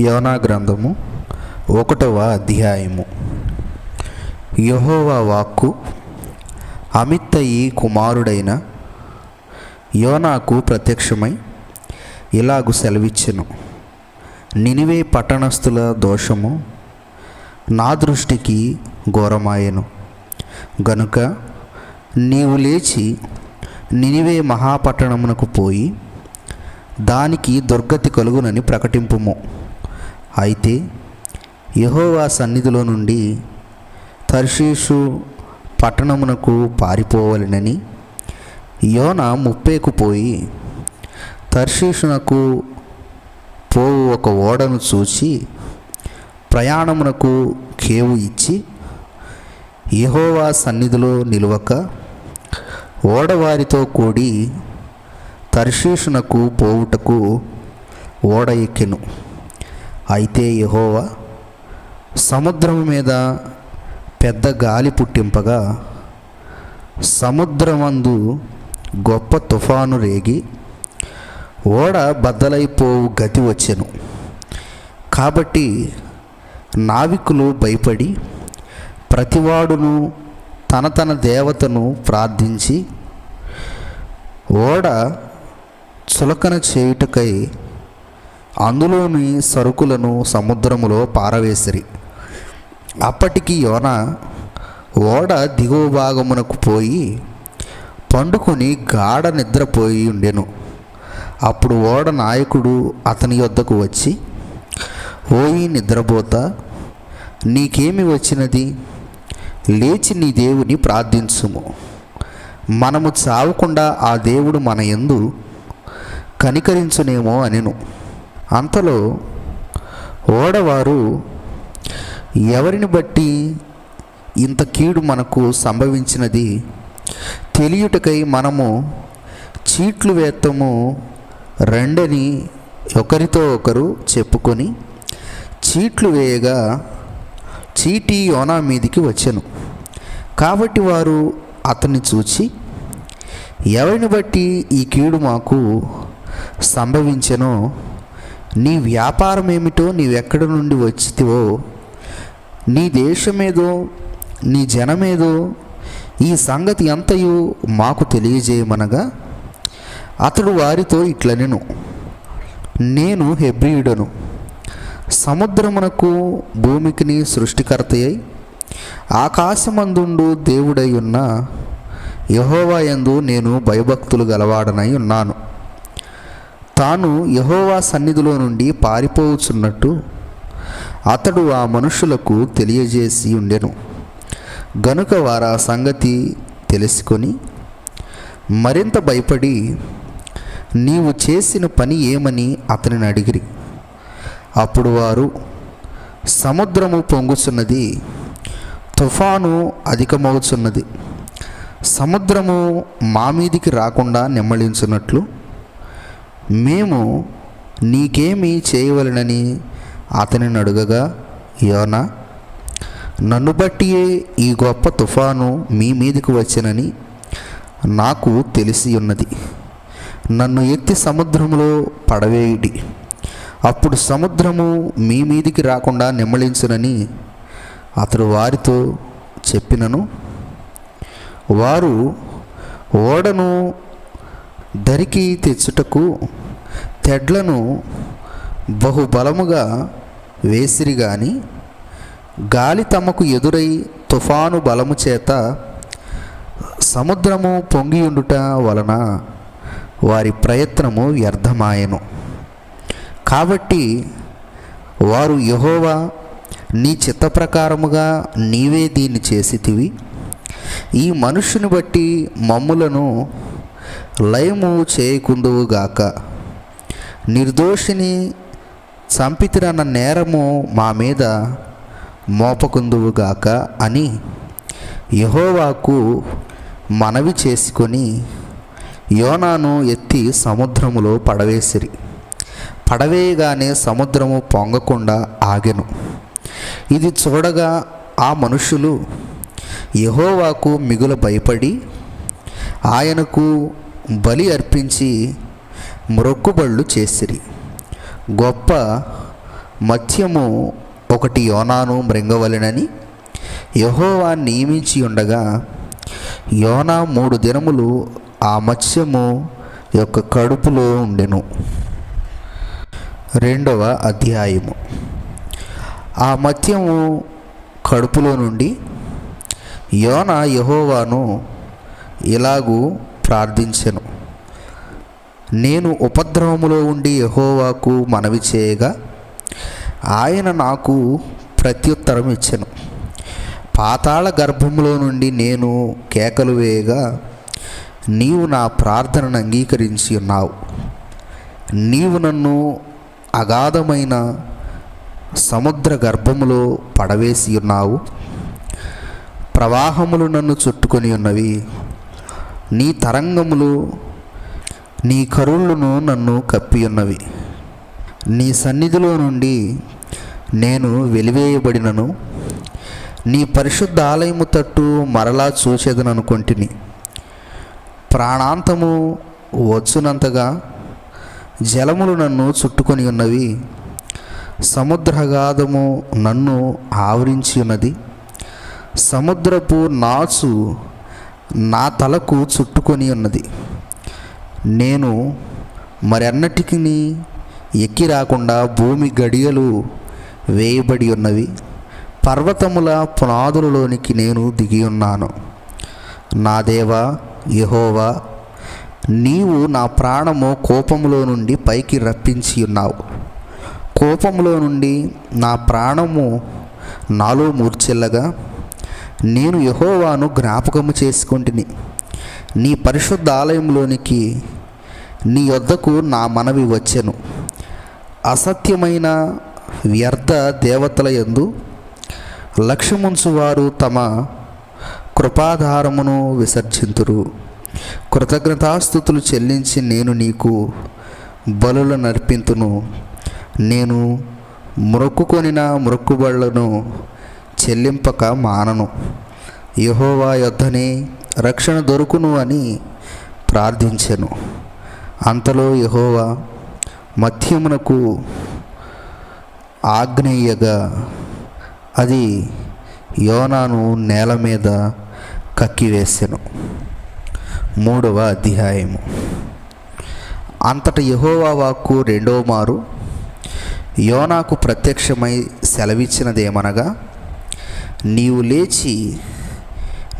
యోనా గ్రంథము ఒకటవ అధ్యాయము. యహోవా వాక్కు అమిత్తయి కుమారుడైన యోనాకు ప్రత్యక్షమై ఇలాగు సెలవిచ్చెను. నినివే పట్టణస్థుల దోషము నా దృష్టికి ఘోరమాయెను. గనుక నీవు లేచి నినివే మహాపట్టణమునకు పోయి దానికి దుర్గతి కలుగునని ప్రకటింపుము. అయితే యహోవా సన్నిధిలో నుండి తర్షీషు పట్టణమునకు పారిపోవలనని యోన ముప్పేకు పోయి తర్షీషునకు పోవు ఒక ఓడను చూచి ప్రయాణమునకు కేవు ఇచ్చి యహోవా సన్నిధిలో నిలువక ఓడవారితో కూడి తర్షీషునకు పోవుటకు ఓడ ఎక్కెను. అయితే యహోవా సముద్రం మీద పెద్ద గాలి పుట్టింపగా సముద్రమందు గొప్ప తుఫాను రేగి ఓడ బద్దలైపోవు గతి వచ్చెను. కాబట్టి నావికులు భయపడి ప్రతివాడును తన తన దేవతను ప్రార్థించి ఓడ చులకన చేయుటకై అందులోని సరుకులను సముద్రములో పారవేసిరి. అప్పటికి యోన ఓడ దిగువ భాగమునకు పోయి పండుకొని గాఢ నిద్రపోయి ఉండెను. అప్పుడు ఓడ నాయకుడు అతని యొద్దకు వచ్చి ఓయి నిద్రపోతా నీకేమి వచ్చినది? లేచి నీ దేవుని ప్రార్థించుము. మనము చావకుండా ఆ దేవుడు మన యందు కనికరించునేమో అనెను. అంతలో ఓడవారు ఎవరిని బట్టి ఇంత కీడు మనకు సంభవించినది? తెలియుటకై మనము చీట్లు వేత్తము రెండని ఒకరితో ఒకరు చెప్పుకొని చీట్లు వేయగా చీటీ యోనా మీదికి వచ్చాను. కాబట్టి వారు అతన్ని చూచి ఎవరిని బట్టి ఈ కీడు మాకు సంభవించెనో నీ వ్యాపారం ఏమిటో నీవెక్కడి నుండి వచ్చితివో నీ దేశమేదో నీ జనమేదో ఈ సంగతి ఎంతయో మాకు తెలియజేయమనగా అతడు వారితో ఇట్లనెను నేను. హెబ్రియుడను. సముద్రమునకు భూమికిని సృష్టికర్తయ్యి ఆకాశమందుండు దేవుడై ఉన్న యహోవాయందు నేను భయభక్తులు గలవాడనై ఉన్నాను. తాను యహోవా సన్నిధిలో నుండి పారిపోవచ్చున్నట్టు అతడు ఆ మనుషులకు తెలియజేసి ఉండెను. గనుక వారు ఆ సంగతి తెలుసుకొని మరింత భయపడి నీవు చేసిన పని ఏమని అతనిని అడిగిరి. అప్పుడు వారు సముద్రము పొంగుచున్నది తుఫాను అధికమవుచున్నది. సముద్రము మా మీదికి రాకుండా నెమ్మళించున్నట్లు మేము నీకేమి చేయవలనని అతనిని అడుగగా యోనా నన్ను బట్టియే ఈ గొప్ప తుఫాను మీ మీదికి వచ్చనని నాకు తెలిసి ఉన్నది. నన్ను ఎత్తి సముద్రంలో పడవేయుడి. అప్పుడు సముద్రము మీ మీదికి రాకుండా నెమ్మళించునని అతడు వారితో చెప్పినను. వారు ఓడను దరికి తెచ్చుటకు తెడ్లను బహుబలముగా వేసిరి గాని గాలి తమకు ఎదురై తుఫాను బలము చేత సముద్రము పొంగియుండుట వలన వారి ప్రయత్నము వ్యర్థమాయెను. కాబట్టి వారు యహోవా నీ చిత్త ప్రకారముగా నీవే దీన్ని చేసితివి. ఈ మనుష్యుని బట్టి మమ్ములను లయము చేయకుండువుగాక. నిర్దోషిని చంపితిరన్న నేరము మా మీద మోపకుందువుగాక అని యహోవాకు మనవి చేసుకొని యోనాను ఎత్తి సముద్రములో పడవేసిరి. పడవేయగానే సముద్రము పొంగకుండా ఆగెను. ఇది చూడగా ఆ మనుషులు యహోవాకు మిగుల భయపడి ఆయనకు బలి అర్పించి మ్రొక్కుబళ్ళు చేసిరి. గొప్ప మత్స్యము ఒకటి యోనాను మృంగవలెనని యహోవా నియమించి ఉండగా యోనా మూడు దినములు ఆ మత్స్యము యొక్క కడుపులో ఉండెను. రెండవ అధ్యాయము. ఆ మత్యము కడుపులో నుండి యోన యహోవాను ఇలాగూ ప్రార్థించెను. నేను ఉపద్రవములో ఉండి యహోవాకు మనవి చేయగా ఆయన నాకు ప్రత్యుత్తరం ఇచ్చెను. పాతాళ గర్భములో నుండి నేను కేకలు వేయగా నీవు నా ప్రార్థనను అంగీకరించి ఉన్నావు. నీవు నన్ను అగాధమైన సముద్ర గర్భములో పడవేసి ఉన్నావు. ప్రవాహములు నన్ను చుట్టుకొని ఉన్నవి. నీ తరంగములు నీ కరుళ్ళును నన్ను కప్పి ఉన్నవి నీ సన్నిధిలో నుండి నేను వెలివేయబడినను. నీ పరిశుద్ధ ఆలయము తట్టు మరలా చూసేదననుకొంటిని ప్రాణాంతము వచ్చునంతగా జలములు నన్ను చుట్టుకొని ఉన్నవి సముద్రగాధము నన్ను ఆవరించి ఉన్నది సముద్రపు నాచు నా తలకు చుట్టుకొని ఉన్నది నేను మరెన్నటికి ఎక్కి రాకుండా భూమి గడియలు వేయబడి ఉన్నవి. పర్వతముల పునాదులలోనికి నేను దిగి ఉన్నాను. నా దేవా యహోవా నీవు నా ప్రాణము కోపములో నుండి పైకి రప్పించి ఉన్నావు. కోపములో నుండి నా ప్రాణము నాలో మూర్చెల్లగా నేను యహోవాను జ్ఞాపకము చేసుకుంటుని. నీ పరిశుద్ధ ఆలయంలోనికి నీ వద్దకు నా మనవి వచ్చెను. అసత్యమైన వ్యర్థ దేవతల యందు లక్ష్యముంచు వారు తమ కృపాధారమును విసర్జింతురు. కృతజ్ఞతాస్థుతులు చెల్లించి నేను నీకు బలుల నర్పింతును నేను మొక్కుకొనిన మొక్కుబళ్ళను చెల్లింపక మానను. యహోవా యొద్దనే రక్షణ దొరుకును అని ప్రార్థించెను. అంతలో యహోవా మధ్యమునకు ఆగ్నేయగా అది యోనాను నేల మీద కక్కివేసెను. మూడవ అధ్యాయము. అంతట యహోవా వాక్కు రెండవ మారు యోనాకు ప్రత్యక్షమై సెలవిచ్చినదేమనగా నీవు లేచి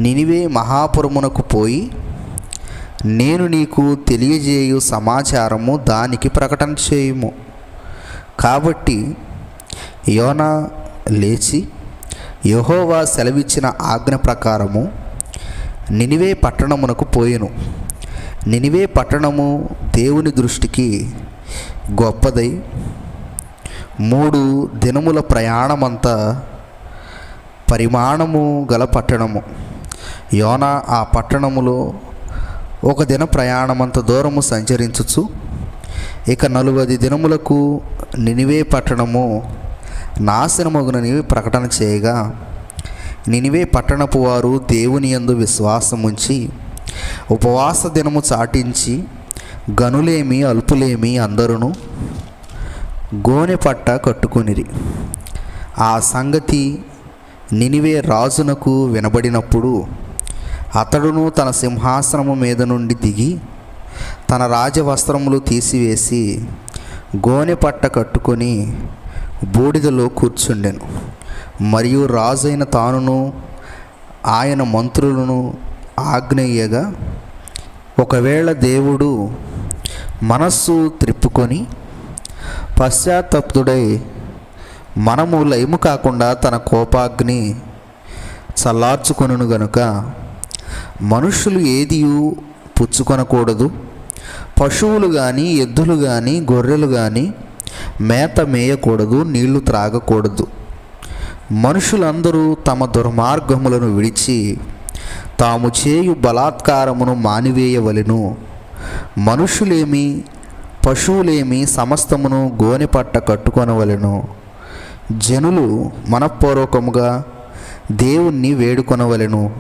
నినివే మహాపురమునకు పోయి నేను నీకు తెలియజేయు సమాచారము దానికి ప్రకటన చేయుము. కాబట్టి యోనా లేచి యహోవా సెలవిచ్చిన ఆజ్ఞ ప్రకారము నినివే పట్టణమునకు పోయెను. నినివే పట్టణము దేవుని దృష్టికి గొప్పదై మూడు దినముల ప్రయాణమంతా పరిమాణము గల పట్టణము. యోన ఆ పట్టణములో ఒక దిన ప్రయాణమంత దూరము సంచరించుచు ఇక నలువది దినములకు నినివే పట్టణము నాశనమగునని ప్రకటన చేయగా నినివే పట్టణపు వారు దేవుని యందు విశ్వాసముంచి ఉపవాస దినము చాటించి గనులేమి అల్పులేమి అందరును గోనె పట్ట కట్టుకొనిరి. ఆ సంగతి నినివే రాజునకు వినబడినప్పుడు అతడును తన సింహాసనము మీద నుండి దిగి తన రాజవస్త్రములు తీసివేసి గోనె పట్ట కట్టుకొని బూడిదలో కూర్చుండెను. మరియు రాజైన తానును ఆయన మంత్రులను ఆజ్ఞయ్యగా ఒకవేళ దేవుడు మనస్సు త్రిప్పుకొని పశ్చాత్తప్తుడై మనము లయము కాకుండా తన కోపాగ్ని చల్లార్చుకొనును గనుక మనుషులు ఏదియు పుచ్చుకొనకూడదు? పశువులు కానీ ఎద్దులు కానీ గొర్రెలు కానీ మేత మేయకూడదు నీళ్ళు త్రాగకూడదు. మనుషులందరూ తమ దుర్మార్గములను విడిచి తాము చేయు బలాత్కారమును మానివేయవలెను. మనుషులేమి పశువులేమి సమస్తమును గోనెపట్ట కట్టుకొనవలెను. జనులు మనఃపూర్వకముగా దేవుణ్ణి వేడుకొనవలెను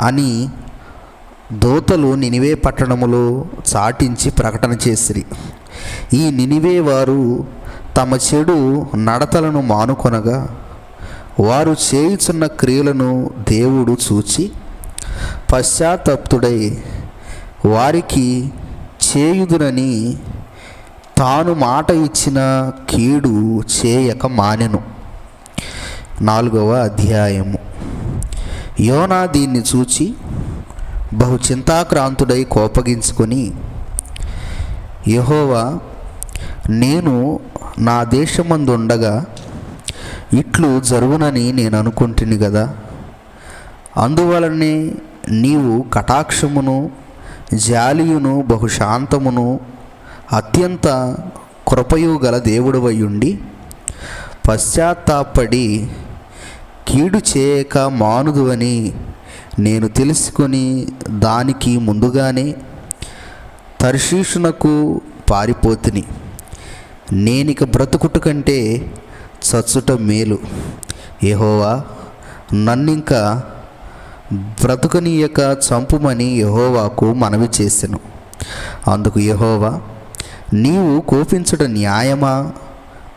అని దోతలు నినివే పట్టణములో చాటించి ప్రకటన చేసిరి. ఈ నినివే వారు తమ చెడు నడతలను మానుకొనగా వారు చేయుచున్న క్రియలను దేవుడు చూచి పశ్చాత్తప్తుడై వారికి చేయుదునని తాను మాట ఇచ్చిన కీడు చేయక మానెను. నాలుగవ అధ్యాయము. యోనా దీన్ని చూచి బహు చింతాక్రాంతుడై కోపగించుకొని యహోవా నేను నా దేశమందుండగా ఇట్లు జరుగునని నేను అనుకుంటుని కదా అందువలనే నీవు కటాక్షమును జాలియును బహుశాంతమును అత్యంత కృపయు గల దేవుడవయ్యుండి పశ్చాత్తాపడి కీడు చేయక మానుదువని నేను తెలుసుకొని దానికి ముందుగానే తర్షీషునకు పారిపోతుని. నేనిక బ్రతుకుట కంటే చచ్చుట మేలు. యహోవా నన్నింకా బ్రతుకనీయక చంపుమని యహోవాకు మనవి చేసెను. అందుకు యహోవా నీవు కోపించుట న్యాయమా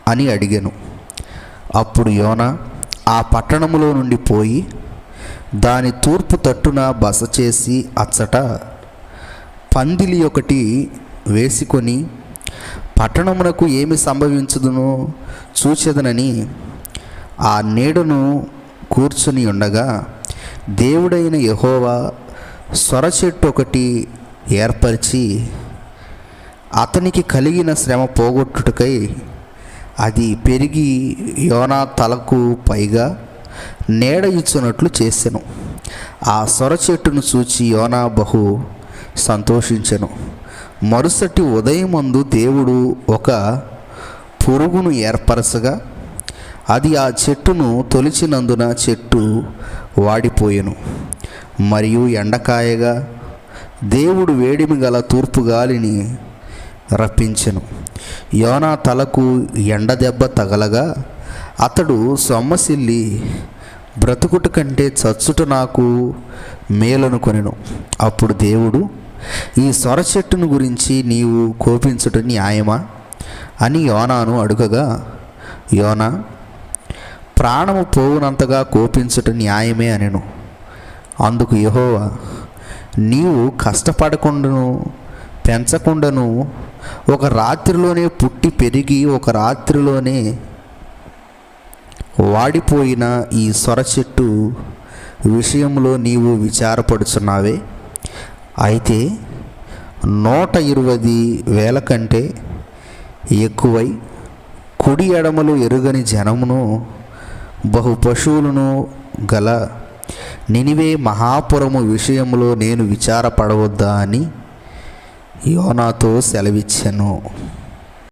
అని అడిగాను. అప్పుడు యోన ఆ పట్టణములో నుండి పోయి దాని తూర్పు తట్టున బస చేసి అచ్చట పందిలి ఒకటి వేసుకొని పట్టణమునకు ఏమి సంభవించదునో చూచెదనని ఆ నీడను కూర్చుని ఉండగా దేవుడైన యహోవా స్వర చెట్టు ఒకటి ఏర్పరిచి అతనికి కలిగిన శ్రమ పోగొట్టుటకై అది పెరిగి యోనా తలకు పైగా నీడ ఇచ్చునట్లు చేసెను. ఆ సొర చెట్టును చూచి యోనా బహు సంతోషించెను. మరుసటి ఉదయమందు దేవుడు ఒక పురుగును ఏర్పరచగా అది ఆ చెట్టును తొలిచినందున చెట్టు వాడిపోయెను. మరియు ఎండకాయగా దేవుడు వేడిమి గల తూర్పు గాలిని రప్పించెను. యోనా తలకు ఎండ దెబ్బ తగలగా అతడు సొమ్మసిల్లి బ్రతుకుట కంటే చచ్చుట నాకు మేలనుకొనెను అప్పుడు దేవుడు ఈ సొర చెట్టును గురించి నీవు కోపించుట న్యాయమా? అని యోనాను అడుగగా యోనా ప్రాణము పోవునంతగా కోపించుట న్యాయమే అనెను. అందుకు యహోవా నీవు కష్టపడకుండాను పెంచకుండాను ఒక రాత్రిలోనే పుట్టి పెరిగి ఒక రాత్రిలోనే వాడిపోయిన ఈ సొర చెట్టు విషయంలో నీవు విచారపడుచున్నావే? అయితే నూట ఇరవై వేల కంటే ఎక్కువై కుడి ఎడమలు ఎరుగని జనమును బహు పశువులను గల నినివే మహాపురము విషయంలో నేను విచారపడవద్దా అని యోనాతో సెలవిచ్చాను.